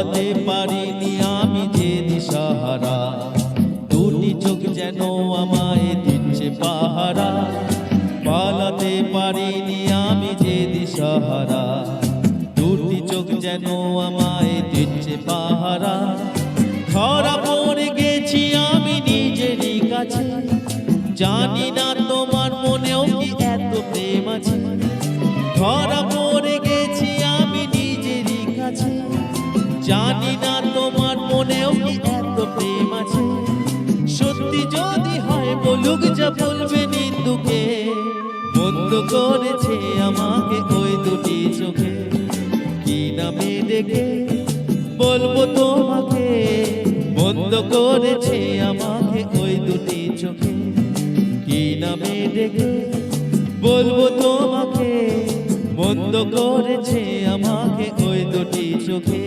পালাতে পারিনি আমি যে দিশাহারা। মনেও কি এত প্রেম আছে? সত্যি যদি হয় বলুক যা বলবে নিন্দুকে, বন্ধ করেছে আমাকে ওই দুটি চোখে? কি নামে ডেকে বলব তোমাকে? বন্ধ করেছে আমাকে ওই দুটি চোখে? কি নামে ডেকে বলব তোমাকে? বন্ধ করেছে আমাকে ওই দুটি চোখে?